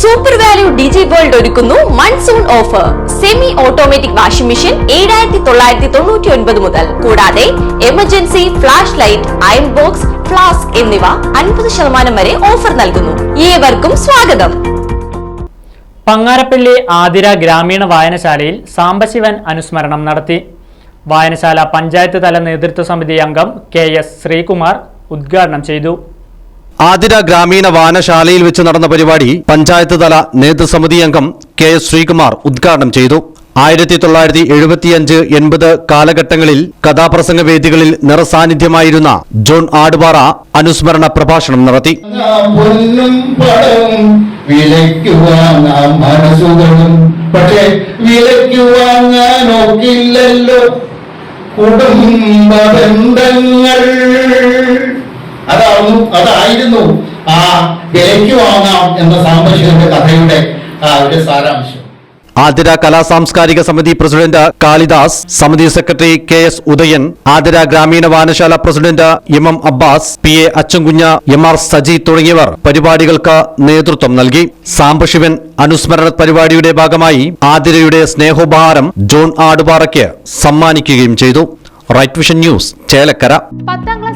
Super value digi world ഒരുക്കുന്നു. Monsoon offer semi automatic washing machine ഏഴായിരത്തി തൊള്ളായിരത്തി തൊണ്ണൂറ്റി ഒൻപത് മുതൽ. കൂടാതെ emergency flash light iron box flask എന്നിവ അൻപത് ശതമാനം വരെ ഓഫർ നൽകുന്നു. ഏവർക്കും സ്വാഗതം. പങ്ങാരപ്പള്ളി ആതിര ഗ്രാമീണ വായനശാലയിൽ സാംബശിവൻ അനുസ്മരണം നടത്തി. വായനശാല പഞ്ചായത്ത് തല നേതൃത്വ സമിതി അംഗം കെ എസ് ശ്രീകുമാർ ഉദ്ഘാടനം ചെയ്തു. ആതിര ഗ്രാമീണ വാനശാലയിൽ വെച്ച് നടന്ന പരിപാടി പഞ്ചായത്ത് തല നേതൃസമിതി അംഗം കെ എസ് ശ്രീകുമാർ ഉദ്ഘാടനം ചെയ്തു. ആയിരത്തി തൊള്ളായിരത്തി എഴുപത്തിയഞ്ച് എൺപത് കാലഘട്ടങ്ങളിൽ കഥാപ്രസംഗ വേദികളിൽ നിറസാന്നിധ്യമായിരുന്ന ജോൺ ആടുപാറ അനുസ്മരണ പ്രഭാഷണം നടത്തി. കുടുംബ ബന്ധങ്ങൾ അതാവുന്നു അതായിരുന്നു ആ വിലയ്ക്ക് വാങ്ങാം എന്ന സാമ്പശിവന്റെ കഥയുടെ ആ ഒരു സാരാംശം. ആതിര കലാ സാംസ്കാരിക സമിതി പ്രസിഡന്റ് കാളിദാസ് സമിതി secretary K S Udayan Athira ഗ്രാമീണ വായനശാല president M M Abbas P A Achankunju M R Saji തുടങ്ങിയവർ പരിപാടികൾക്ക് നേതൃത്വം നൽകി. സാംബശിവൻ അനുസ്മരണ പരിപാടിയുടെ ഭാഗമായി ആതിരയുടെ സ്നേഹോപഹാരം ജോൺ ആടുപാറയ്ക്ക് സമ്മാനിക്കുകയും ചെയ്തു. Right vision news Chelakkara. പത്താം